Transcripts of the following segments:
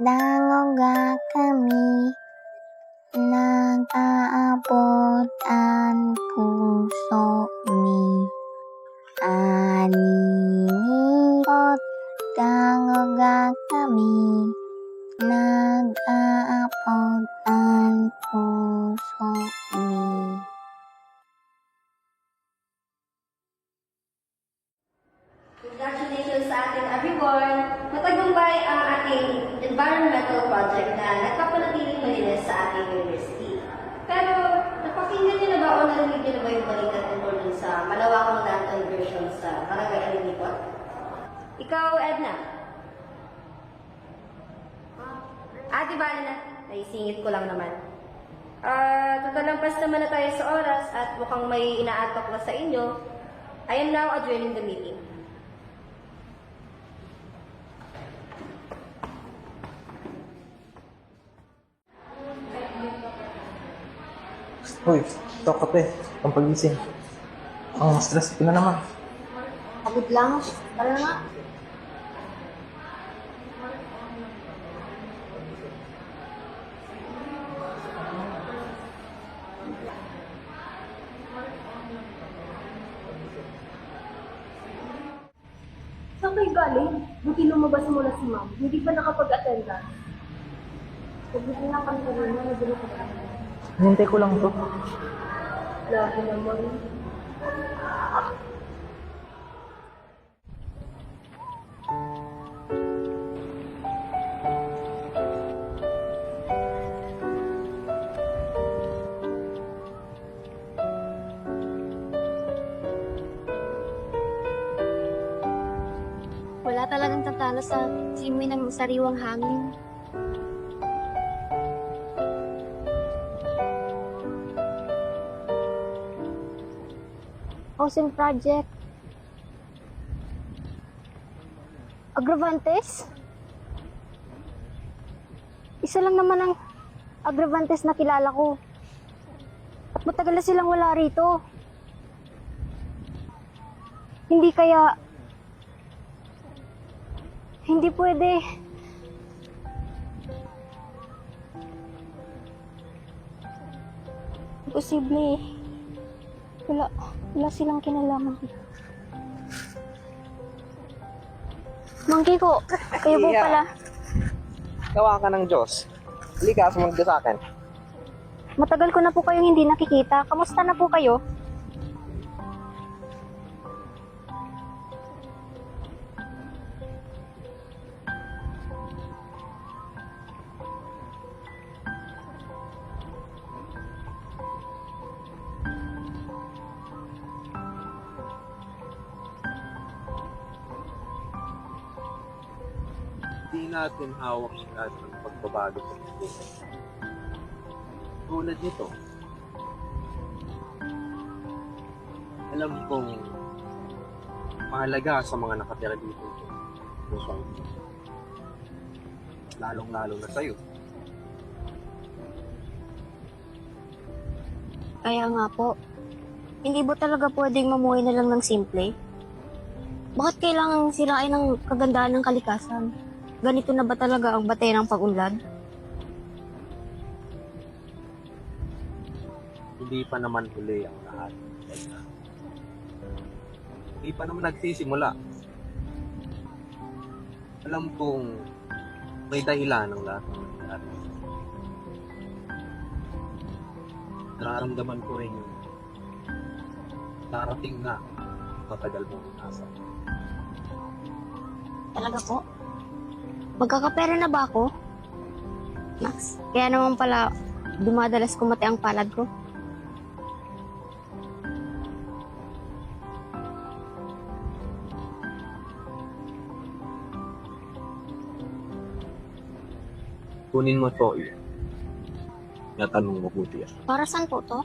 Dangoga kami Nag-aabot ang puso mi Alingot Dangoga kami Nag-aabot narinig niyo na ba yung balita tungkol dun sa malawakang land conversion sa Barangay Alinipot? Ikaw, Edna? Ah, di ba na? Naisingit ko lang naman. Ah, tatalampas naman na tayo sa oras at mukhang may inaatok na sa inyo. I am now adjourning the meeting. Uy, ito kape. Ang pagising. Ang stress ko na naman. Pagod lang. Tara na. Saan kayo galing? Buti lumabas muna si ma'am. Hindi pa nakapag-attendance. Pagbiti lang kami kanina, nagulot ko kami. Hinintay ko lang to. Lagi naman. Wala talagang tatalo sa simoy ng sariwang hangin. Housing project. Agravantes? Isa lang naman ang Agravantes na kilala ko. At matagal na silang wala rito. Hindi kaya hindi pwede. Imposible. Wala, wala silang kinalaman dito. Monkey ko, kayo po pala. Gawa ka ng Diyos. Halika, sumunod ka sa akin. Matagal ko na po kayong hindi nakikita. Kamusta na po kayo? Hindi natin hawak lahat ng pagbabago sa mundo. Tulad nito, alam kong mahalaga sa mga nakatira dito. Luzon. Lalong-lalo na sa'yo. Kaya nga po, hindi ba talaga pwedeng mamuhay na lang ng simple? Bakit kailangan sirain ang kagandahan ng kalikasan? Ganito na ba talaga ang batay ng pag-unlad? Hindi pa naman huli ang lahat. Hindi pa naman nagsisimula. Alam kong may dahilan ng lahat ng nangyayari. Nararamdaman ko rin yung darating na matagal mong inasa. Talaga po? Magkakapera na ba ako? Max, kaya naman pala dumadalas kumate ang palad ko. Kunin mo to, eh. Natanong mo buti yan. Para saan po to?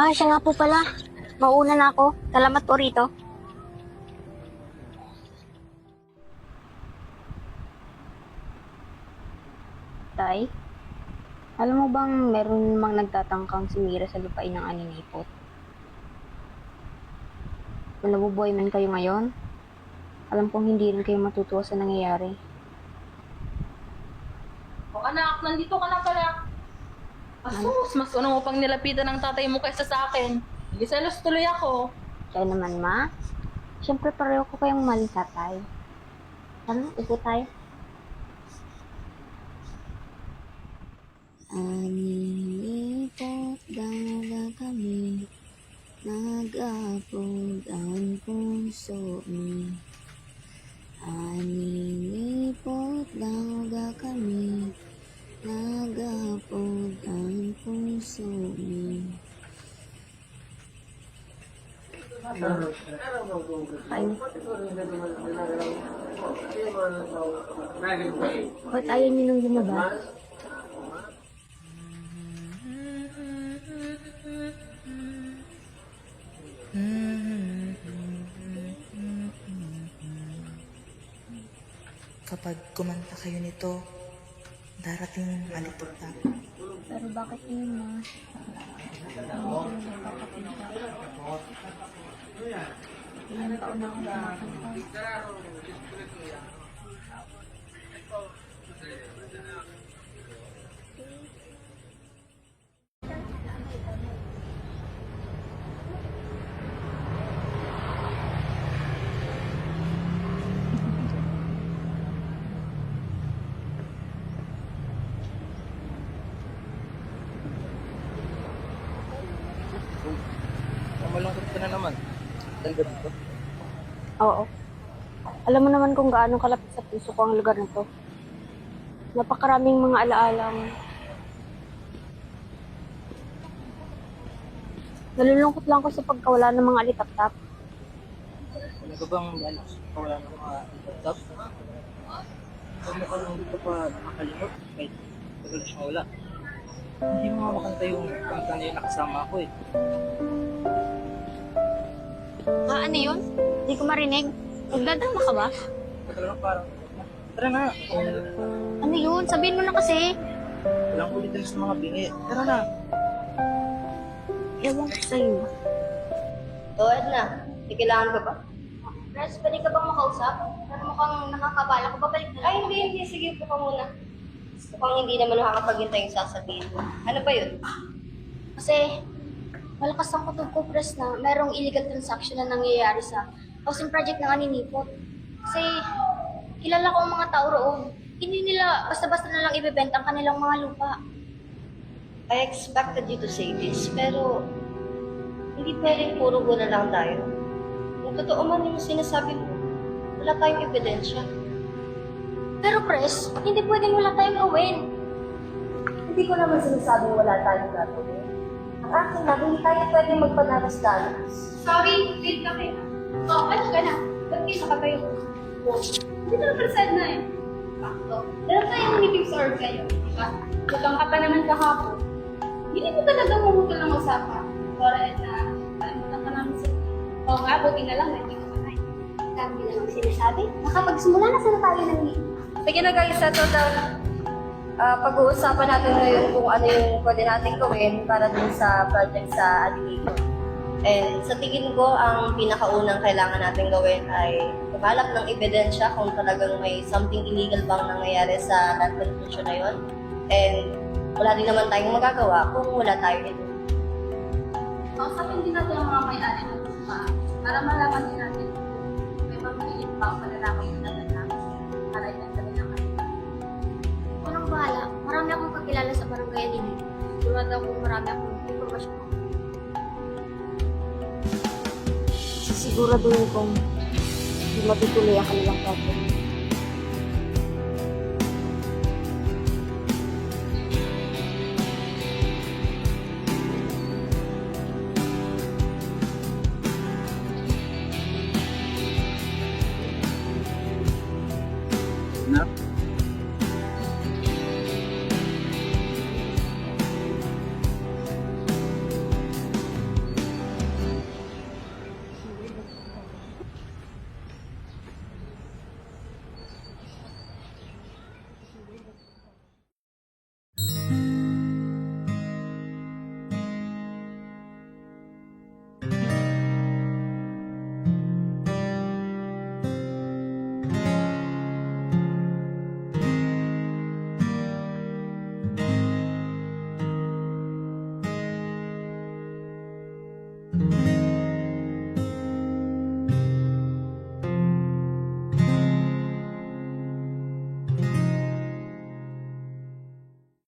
Ah, siya nga po pala. Mauna na ako. Salamat po rito. Tay, alam mo bang meron mang nagtatangkang sumira sa lupain ng aninipot? Kung nabubuhay man kayo ngayon, alam kong hindi rin kayo matutuwa sa nangyayari. O anak, nandito ka na pala. Asus, mas una mo pang nilapitan ng tatay mo kaysa sa akin. Giselos tuloy ako. Kaya naman, ma. Siyempre, pareho ko kayong mali, tatay. Tara, upo tayo. Anipot dala kami, nag-apod ang puso mi. Anipot daga kami, nag-apod ang puso. Kain. Ba't ayaw niyo nung lumabas? Kapag kumanta kayo nito, darating ang aliputak. Pero bakit yun, ma? Ilan taon na ako kumakanta. Ba dito? Oo. Alam mo naman kung gaano kalapit sa puso ko ang lugar na to. Napakaraming mga alaalang Nalulungkot lang ko sa pagkawala ng mga alitap-tap. Ano ka bang alas? Wala na mga laptop? Huwag mo ka lang dito pa nakakalimot. Kahit tagal siyang wala. Hindi mo makanta yung kanta na yun nakasama ako eh. Ah, ano yun? Hindi ko marinig. Nagdadama ka ba? Lang parang, tara na. Ano yun? Sabihin mo na kasi. Walang ulitin sa mga bingi. Tara na. Ewan ko sa'yo. So, Edna, may kailangan ka ba? Res, pwede ka bang makausap? Pero mukhang nakakabala ko. Babalik na Ay, hindi, hindi. Sige, po ka muna. Mukhang hindi naman nakakapaghintay yung sasabihin mo. Ano ba yun? Kasi, malakas ang kutob ko, press na merong illegal transaction na nangyayari sa housing project ng Aninipot. Kasi, kilala ko ang mga tao roon. Hindi nila basta-basta na lang ibebenta ang kanilang mga lupa. I expected you to say this, pero hindi pwedeng puro guna lang tayo. Kung totoo man yung sinasabi mo, wala tayong ebidensya. Pero, press, hindi pwedeng wala tayong gawin. Hindi ko naman sinasabing wala tayong gagawin. Ang akin lang, hindi tayo pwedeng magpadanas-danas. Sorry, late na kayo. Oh, ano ka na? Ba't kayo nakatayo? Oh, hindi na naman na eh. Bakto. Dahil tayong meeting sa org kayo, di ba? Butang ka pa naman kahapon. Hindi mo talaga mumutol ng usapan. Para na, kalimutan ka namin sa... Oo nga, buti na lang, hindi ko na Dami na lang sinasabi. Nakapagsimula na sana tayo ng meeting. Sige na guys, settle down. Ah, pag-uusapan natin ngayon kung ano yung pwede natin gawin para dun sa project sa Alligator. And sa tingin ko, ang pinakaunang kailangan natin gawin ay maghanap ng ebidensya kung talagang may something illegal bang nangyayari sa land confusion na yun. And wala din naman tayong magagawa kung wala tayo ito. Kausapin din natin ang mga may-ari ng para malaman din natin kung may pagpiliin pa o malalakay Akong marami akong impormasyon. Sisiguraduhin kong hindi matutuloy ang kanilang project.